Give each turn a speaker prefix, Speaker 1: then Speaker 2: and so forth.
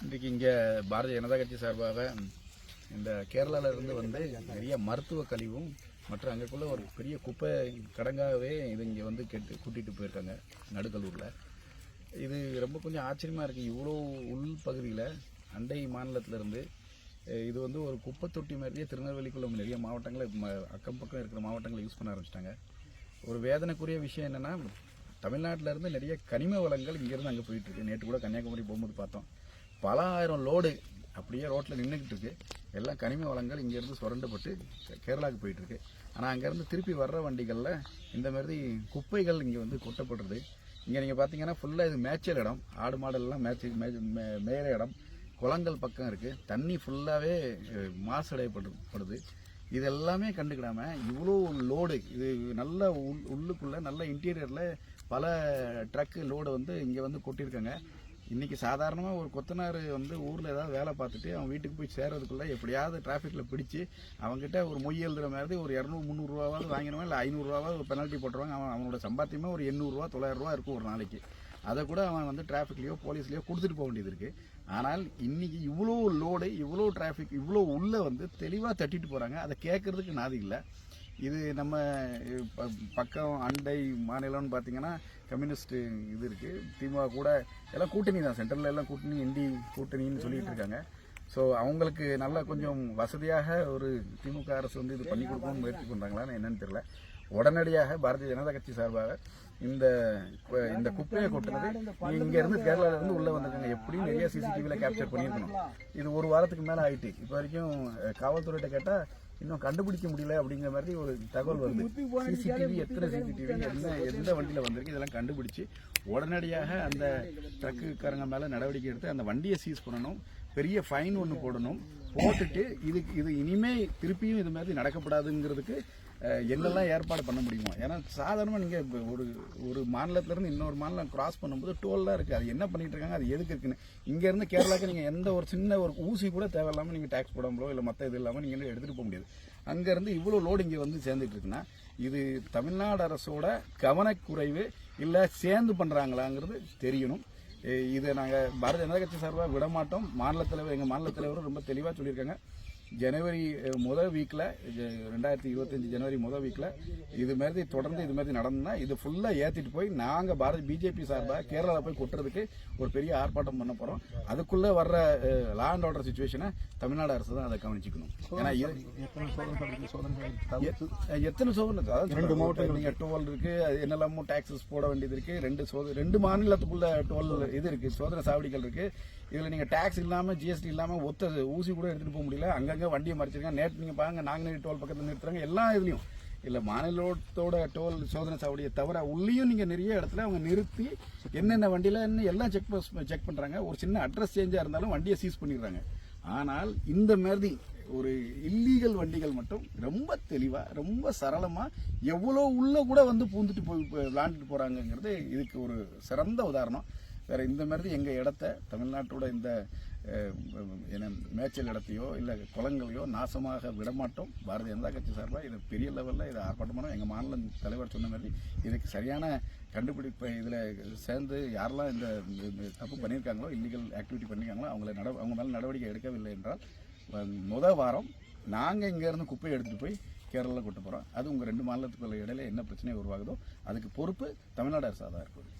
Speaker 1: இன்றைக்கு இங்கே பாரதிய ஜனதா கட்சி சார்பாக இந்த கேரளால இருந்து வந்து நிறைய மருத்துவ கழிவும் மற்றும் அங்கேக்குள்ள ஒரு பெரிய குப்பை கடங்காகவே இது இங்கே வந்து கெட்டு கூட்டிகிட்டு போயிருக்காங்க நடுக்கல்லூரில். இது ரொம்ப கொஞ்சம் ஆச்சரியமாக இருக்குது இவ்வளோ உள் பகுதியில் அண்டை மாநிலத்திலேருந்து இது வந்து ஒரு குப்பை தொட்டி மாதிரியே திருநெல்வேலிக்குள்ள நிறைய மாவட்டங்களை ம- அக்கம் பக்கம் இருக்கிற மாவட்டங்களை யூஸ் பண்ண ஆரம்பிச்சிட்டாங்க. ஒரு வேதனைக்குரிய விஷயம் என்னென்னா தமிழ்நாட்டில் இருந்து நிறைய கனிம வளங்கள் இங்கேருந்து அங்கே போயிட்டுருக்கு நேற்று கூட கன்னியாகுமரி போகும்போது பார்த்தோம். பல ஆயிரம் லோடு அப்படியே ரோட்டில் நின்றுக்கிட்டு இருக்கு. எல்லாம் கனிம வளங்கள் இங்கேருந்து சுரண்டப்பட்டு கேரளாவுக்கு போயிட்டுருக்கு. ஆனால் அங்கேருந்து திருப்பி வர்ற வண்டிகளில் இந்த மாதிரி குப்பைகள் இங்கே வந்து கொட்டப்படுறது. இங்கே நீங்கள் பார்த்தீங்கன்னா ஃபுல்லாக இது மேய்ச்சல் இடம். ஆடு மாடெல்லாம் மேய்ச்சி மே- மேயிற இடம். குளங்கள் பக்கம் இருக்குது தண்ணி ஃபுல்லாகவே மாசடையப்படுது இது எல்லாமே கண்டுக்கிடாம இவ்வளோ லோடு இது நல்ல உள் உள்ளுக்குள்ளே நல்ல இன்டீரியரில் பல ட்ரக்கு லோடு வந்து இங்கே வந்து கொட்டியிருக்காங்க. இன்றைக்கி சாதாரணமாக ஒரு கொத்தனார் வந்து ஊரில் ஏதாவது வேலை பார்த்துட்டு அவன் வீட்டுக்கு போய் சேர்றதுக்குள்ளே எப்படியாவது டிராஃபிக்கில் பிடிச்சி அவங்ககிட்ட ஒரு மொய் எழுதுற மாதிரி ஒரு இரநூறு முந்நூறுரூவாவது வாங்கிடுவான் இல்லை ஐநூறுரூவாவது ஒரு பெனால்ட்டி போட்டுருவாங்க. அவன் அவனோட சம்பாத்தியமே ஒரு எண்ணூறுரூவா தொள்ளாயிரரூவா இருக்கும் ஒரு நாளைக்கு. அதை கூட அவன் வந்து டிராஃபிக்லேயோ போலீஸ்லேயோ கொடுத்துட்டு போக வேண்டியது இருக்குது ஆனால் இன்றைக்கி இவ்வளோ லோடு இவ்வளோ டிராஃபிக் இவ்வளோ உள்ளே வந்து தெளிவாக தட்டிட்டு போகிறாங்க அதை கேட்குறதுக்கு நாதி இல்லை. இது நம்ம ப- பக்கம் அண்டை மாநிலம்னு பார்த்தீங்கன்னா கம்யூனிஸ்ட் இது இருக்குது திமுக கூட எல்லாம் கூட்டணி தான். சென்ட்ரலில் எல்லாம் கூட்டணி இந்தி கூட்டணின்னு சொல்லிட்டு இருக்காங்க. ஸோ அவங்களுக்கு நல்லா கொஞ்சம் வசதியாக ஒரு திமுக அரசு வந்து இது பண்ணி கொடுக்கணும்னு முயற்சி பண்ணுறாங்களான்னு என்னன்னு தெரியல. உடனடியாக பாரதிய ஜனதா கட்சி சார்பாக இந்த இந்த குப்பையை கொட்டுறது இங்க இருந்து கேரளாவிலேருந்து உள்ளே வந்திருக்காங்க. எப்படியும் நிறைய சிசிடிவியில் கேப்சர் பண்ணியிருக்கணும். இது ஒரு வாரத்துக்கு மேலே ஆயிட்டு. இப்போ வரைக்கும் காவல்துறையிட்ட கேட்டால் இன்னும் கண்டுபிடிக்க முடியல அப்படிங்கிற மாதிரி ஒரு தகவல் வருது. சிசிடிவி எத்தனை சிசிடிவி என்ன எந்த வண்டியில வந்திருக்கு இதெல்லாம் கண்டுபிடிச்சு உடனடியாக அந்த ட்ரக்குக்காரங்க மேல நடவடிக்கை எடுத்து அந்த வண்டியை சீஸ் பண்ணணும். பெரிய ஃபைன் ஒன்று போடணும். போட்டுட்டு இதுக்கு இது இனிமே திருப்பியும் இது மாதிரி நடக்கப்படாதுங்கிறதுக்கு என்னெல்லாம் ஏற்பாடு பண்ண முடியுமோ? ஏன்னா சாதாரணமாக நீங்கள் ஒரு ஒரு மாநிலத்திலேருந்து இன்னொரு மாநிலம் கிராஸ் பண்ணும்போது டோல்லாம் இருக்குது அது என்ன பண்ணிட்டு இருக்காங்க அது எதுக்கு இருக்குன்னு. இங்கேருந்து கேரளாவுக்கு நீங்கள் எந்த ஒரு சின்ன ஒரு ஊசி கூட தேவையில்லாமல் நீங்கள் டேக்ஸ் போடாமலோ இல்லை மற்ற இது இல்லாமல் நீங்கள் எடுத்துகிட்டு போக முடியாது. அங்கேருந்து இவ்வளோ லோடு இங்கே வந்து சேர்ந்துட்டு இருக்குன்னா இது தமிழ்நாடு அரசோட கவனக்குறைவு இல்லை சேர்ந்து பண்ணுறாங்களாங்கிறது தெரியணும். இதை நாங்கள் பாரதிய ஜனதா கட்சி சார்பாக விட மாட்டோம் மாநில தலைவர் எங்கள் மாநில தலைவரும் ரொம்ப தெளிவாக சொல்லியிருக்காங்க. ஜனவரி முதல் வீக்கில் ரெண்டாயிரத்தி இருபத்தஞ்சி ஜனவரி முதல் வீக்கில் இது மாதிரி தொடர்ந்து இது மாதிரி நடந்ததுன்னா இது ஃபுல்லாக ஏற்றிட்டு போய் நாங்கள் பாரத பிஜேபி சார்பாக கேரளாவில் போய் கொட்டுறதுக்கு ஒரு பெரிய ஆர்ப்பாட்டம் பண்ண போகிறோம் அதுக்குள்ளே வர்ற லா அண்ட் ஆர்டர் சுச்சுவேஷனை தமிழ்நாடு அரசு தான் அதை கவனிச்சுக்கணும். ஏன்னா
Speaker 2: எத்தனை சோதனை?
Speaker 1: அதாவது ரெண்டு மாவட்டங்கள் நீங்க டோல் இருக்கு அது என்னெல்லாமோ டாக்ஸஸ் போட வேண்டியது இருக்கு ரெண்டு சோதனை ரெண்டு மாநிலத்துக்குள்ள டோல் இது இருக்கு சோதனை சாவடிகள் இருக்கு. இதுல நீங்க டாக்ஸ் இல்லாம ஜிஎஸ்டி இல்லாம ஒத்த ஊசி கூட எடுத்துட்டு போக முடியல. அங்கங்க வண்டியை மறைச்சிருக்காங்க நேற்று நீங்கள் பாருங்க நாங்குநேரி டோல் பக்கத்தில் நிறுத்துறாங்க எல்லா இதுலேயும். இல்லை மாநிலத்தோட டோல் சோதனை சாவடியை தவிர உள்ளேயும் நீங்கள் நிறைய இடத்துல அவங்க நிறுத்தி என்னென்ன வண்டியில் என்ன எல்லாம் செக் செக் பண்ணுறாங்க ஒரு சின்ன அட்ரஸ் சேஞ்சாக இருந்தாலும் வண்டியை சீஸ் பண்ணிடுறாங்க. ஆனால் இந்த மாதிரி ஒரு இல்லீகல் வண்டிகள் மட்டும் ரொம்ப தெளிவாக ரொம்ப சரளமாக எவ்வளோ உள்ளே கூட வந்து பூந்துட்டு போய் விளாண்டுட்டு போகிறாங்கங்கிறது இதுக்கு ஒரு சிறந்த உதாரணம். வேறு இந்த மாதிரி எங்கள் இடத்த தமிழ்நாட்டோட இந்த என்ன மேய்ச்சல் இடத்தையோ இல்லை குளங்களையோ நாசமாக விடமாட்டோம். பாரதிய ஜனதா கட்சி சார்பாக இது பெரிய லெவலில் இதை ஆர்ப்பாட்டமான எங்கள் மாநில தலைவர் சொன்ன மாதிரி இதுக்கு சரியான கண்டுபிடிப்பை இதில் சேர்ந்து யாரெல்லாம் இந்த தப்பு பண்ணியிருக்காங்களோ இல்லீகல் ஆக்டிவிட்டி பண்ணியிருக்காங்களோ அவங்கள நட அவங்க மேலே நடவடிக்கை எடுக்கவில்லை என்றால் முதல் முத வாரம் நாங்கள் இங்கேருந்து குப்பையை எடுத்துகிட்டு போய் கேரளாவில் கொண்டு போகிறோம் அது உங்கள் ரெண்டு மாநிலத்துக்குள்ள இடையில என்ன பிரச்சனை உருவாகுதோ அதுக்கு பொறுப்பு தமிழ்நாடு அரசாக தான் இருக்குது